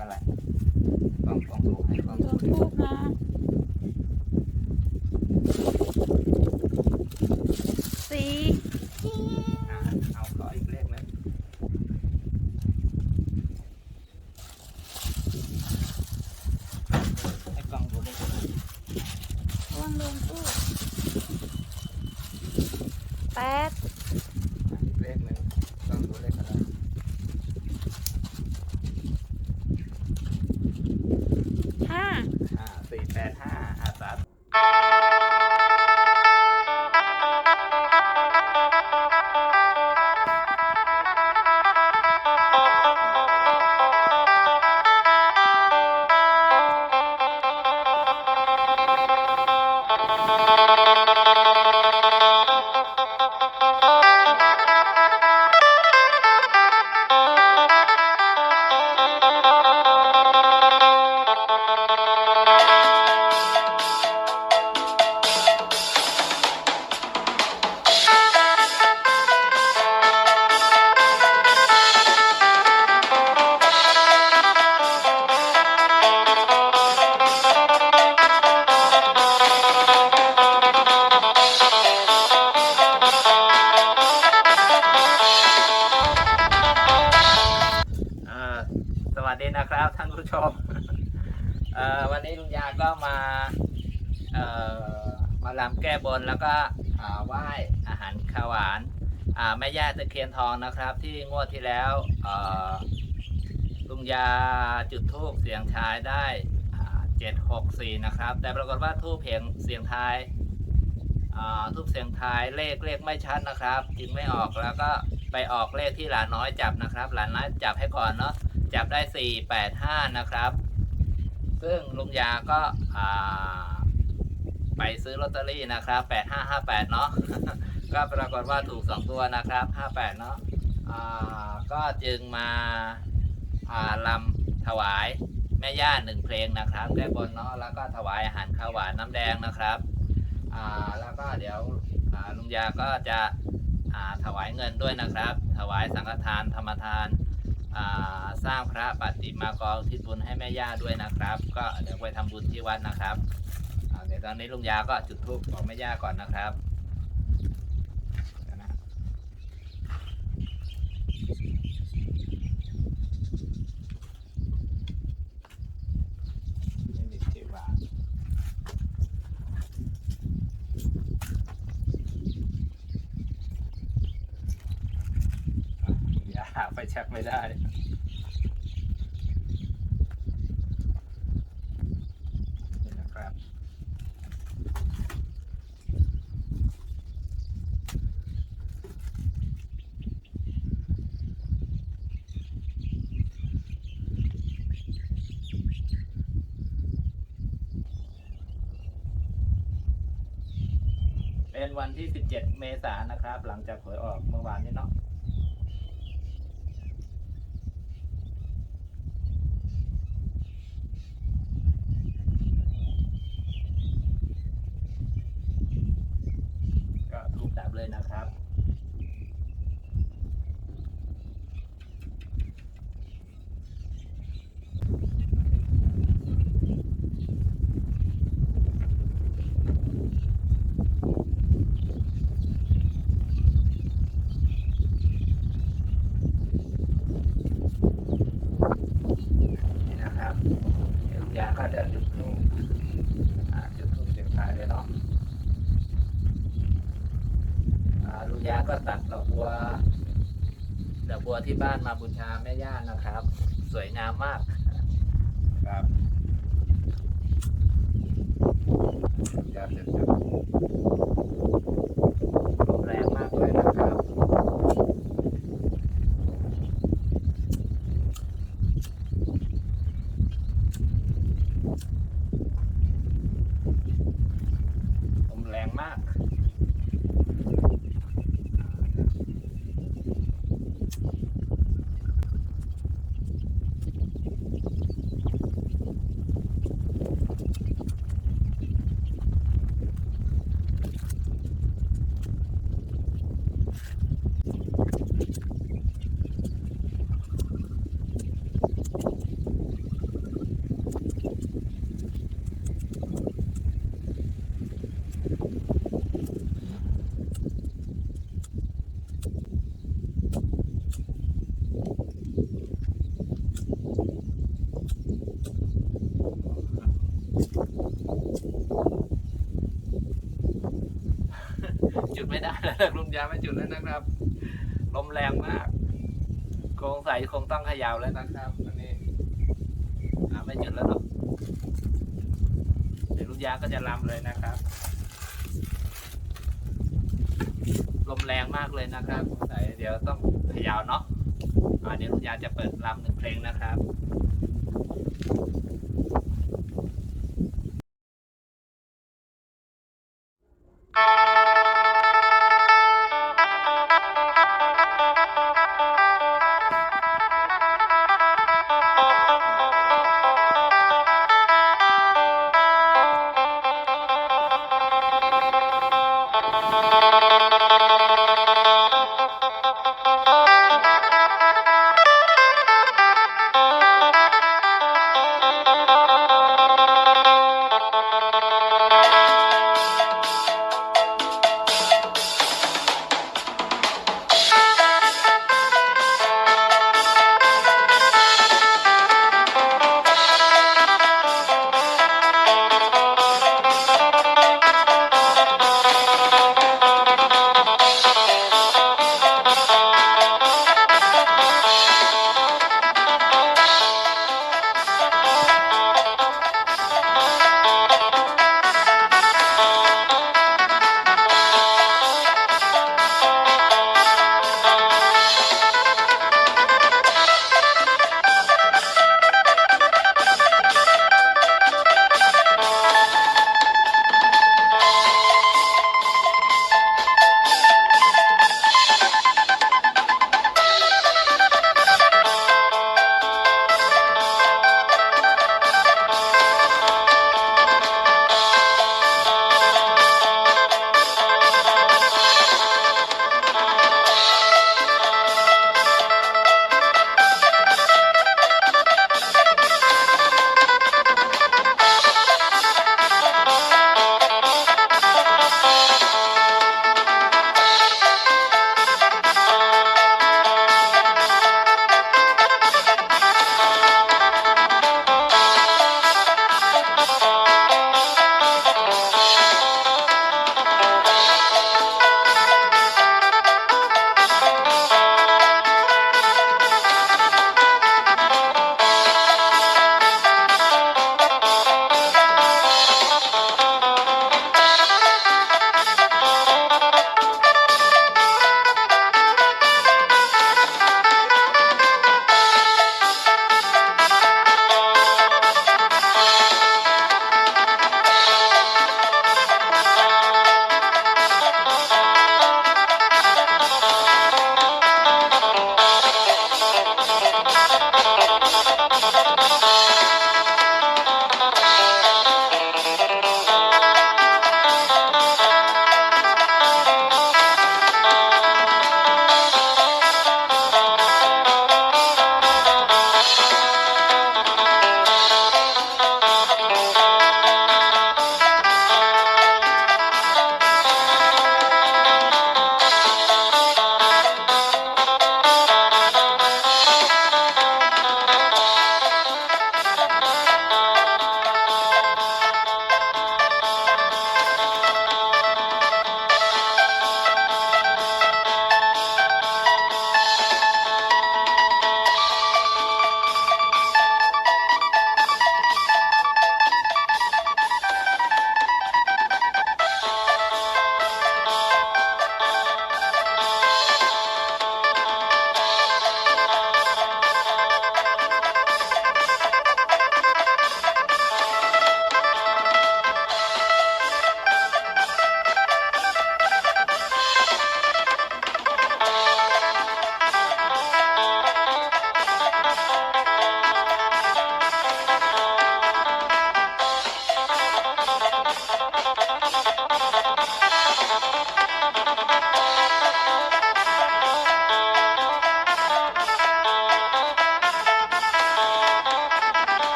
อะไรกล้องกล้องดูให้กล้องดูทูบนะสี่ อ่าเอาขออีกเลขหนึงให้กล้องดูเลขหนึ่ง วางลงตู้แปด อ่าอีกเลขหนึ่งกล้องดูเลขอะไร ห้า อ่าสี่แปด ห้ แล้วก็ไหว้อาหารข้าวหวานแม่ย่าตะเคียนทองนะครับ ที่งวดที่แล้วลุงยาจุดทูบเสียงทายได้เจ็ดหกสี่นะครับ แต่ปรากฏว่าทูบเพียงเสียงทายทูบเสียงทายเลขเลขไม่ชัดนะครับ จึงไม่ออกแล้วก็ไปออกเลขที่หลานน้อยจับนะครับ หลานน้อยจับให้ก่อนเนาะจับได้สี่แปดห้านะครับ ซึ่งลุงยาก็อ่า ไปซื้อลอตเตอรี่นะครับแปดห้าห้าแปดเนาะ ก็ปรากฏว่าถูกสองตัวนะครับห้าแปดเนาะก็จึงมาอาลำถวายแม่ย่าหนึ่งเพลงนะครับแก้บนเนาะแล้วก็ถวายอาหารข้าวหวานน้ำแดงนะครับแล้วก็เดี๋ยวลุงยาก็จะถวายเงินด้วยนะครับ ถวายสังฆทานธรรมทานาสร้างพระปฏิมากรทิศบุญให้แม่ย่าด้วยนะครับ ก็เดี๋ยวไปทำบุญที่วัดนะครับ ตอนนี้ลุงยาก็จุดธูปบอกแม่ย่าก่อนนะครับเดี๋ยวนะไม่มีที่วางอะลุงยาไฟแช็กไม่ได้ นี่นะครับ เป็นวันที่ 17 เมษายนนะครับ หลังจากหวยออกเมื่อวานนี้เนาะ ก็ทูบดับเลยนะครับ นี่นะครับเดี๋ ยวลุงยาก็จะจุดทูบอ่าจุดทูบเสียงทายเลยเนาะอ่าลุงยาก็ตัดดอกบัวดอกบัวที่บ้านมาบูชาแม่ย่านะครับ สวยงามมากครับจะจะจะลมแรงมากเลยนะครับลมแรงมาก จุดไม่ได้แล้วลุงยาไม่จุดแล้วนะครับ ลมแรงมากคงใส่คงต้องเขย่าแล้วนะครับวันนี้ไม่จุดแล้วเนาะเดี๋ยวลุงยาก็จะลำเลยนะครับ ลมแรงมากเลยนะครับสงสัยเดี๋ยวต้องเขย่าเนาะอ่าเดี๋ยวลุงยาจะเปิดลำหนึ่งเพลงนะครับ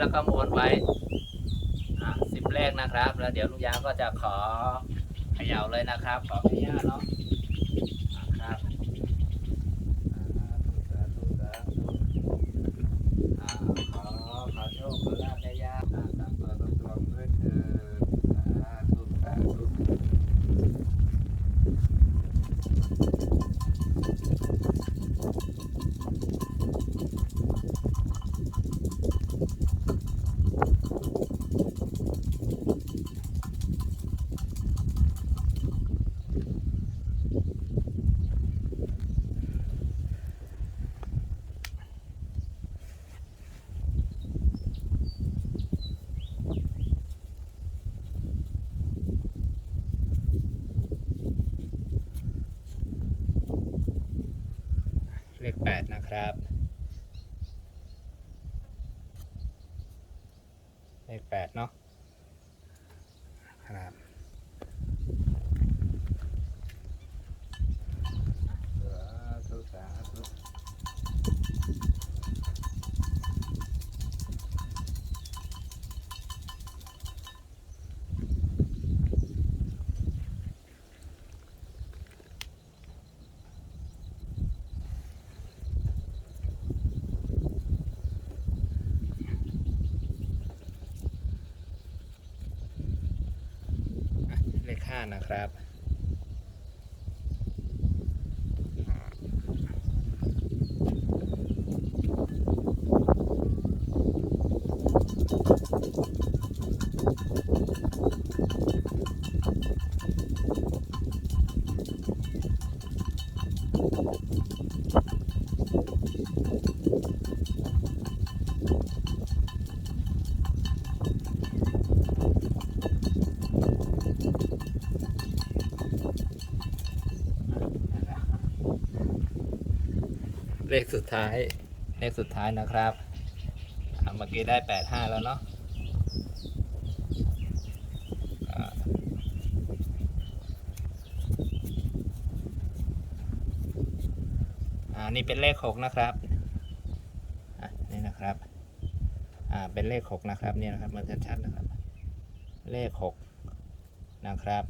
แล้วก็ม้วนไว้อ่าสิบแรกนะครับ แล้วเดี๋ยวลุงยาก็จะขอเขย่าเลยนะครับ ขออนุญาตเนาะอ่าครับสาธุสาธุอ่าขอขอโชคขอลาภแม่ย่าอ่าสามตัวตรงๆด้วยเถิดสาธุสาธุ เลขแปดนะ ครับ 5 นะครับ Thank you. ขสุดท้าย เลขสุดท้ายนะครับเมื่อกี้ได้แปดห้าแล้วเนาะอ่านี่เป็นเลขหกนะครับอะนี่นะครับ อ่า เป็นเลขหกนะครับ เนี่ยนะครับ มันชัดๆนะครับ เลขหกนะครับ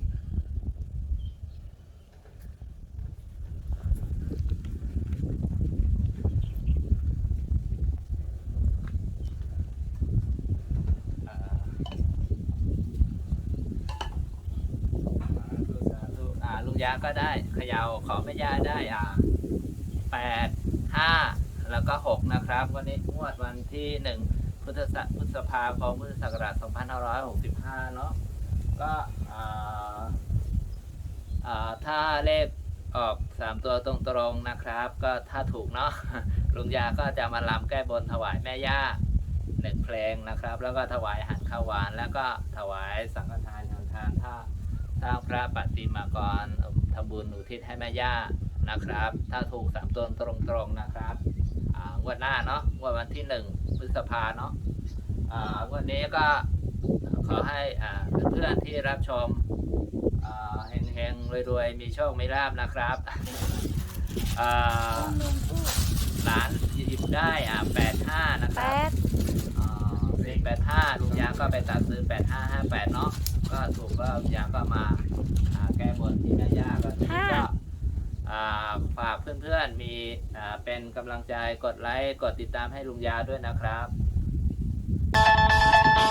อ่าสาธุสาธุอ่าลุง ยาก็ได้เขยาวขอแม่ย่าได้อ่าแปดห้าแล้วก็หกนะครับ วันนี้งวดวันที่หนึ่งพุทธศักพุทธภาคมพุทธศักราช2565 เนาะก็อ่าอ่าถ้าเลขออกสามตัวตรงๆนะครับ ก็ถ้าถูกเนาะลุงยาก็จะมาลำแก้บนถวายแม่ย่าหนึ่งเพลงนะครับ แล้วก็ถวายอาหารข้าวหวาน แล้วก็ถวายสังฆทานทานทานถ้าถ้าพระปฏิมากร ทำบุญอุทิศให้แม่ย่านะครับ ถ้าถูกสามตัวตรงๆนะครับอ่างวดหน้าเนาะงวดวันที่หนึ่งพฤษภาเนาะอ่างวันนี้ก็ขอให้อ่าเพื่อนๆที่รับชมอ่าเฮงๆรวยๆ มีโชคมีลาบนะครับอ่าลงตู้หลานหยิบได้อ่าแปดห้านะคแปรับดสี่แปดห้าลุงยางก็ไปตัดซื้อแปดห้าห้าแปดเนาะก็ถูกก็ลุงยางก็มาอ่าแก้ บนที่แม่ย่าก็ทีนี้ก็อ่าฝากเพื่อนๆมีอ่าเป็นกำลังใจกดไลค์กดติดตามให้ลุงยาด้วยนะครับ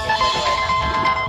เก็บไว้ด้วยนะครับ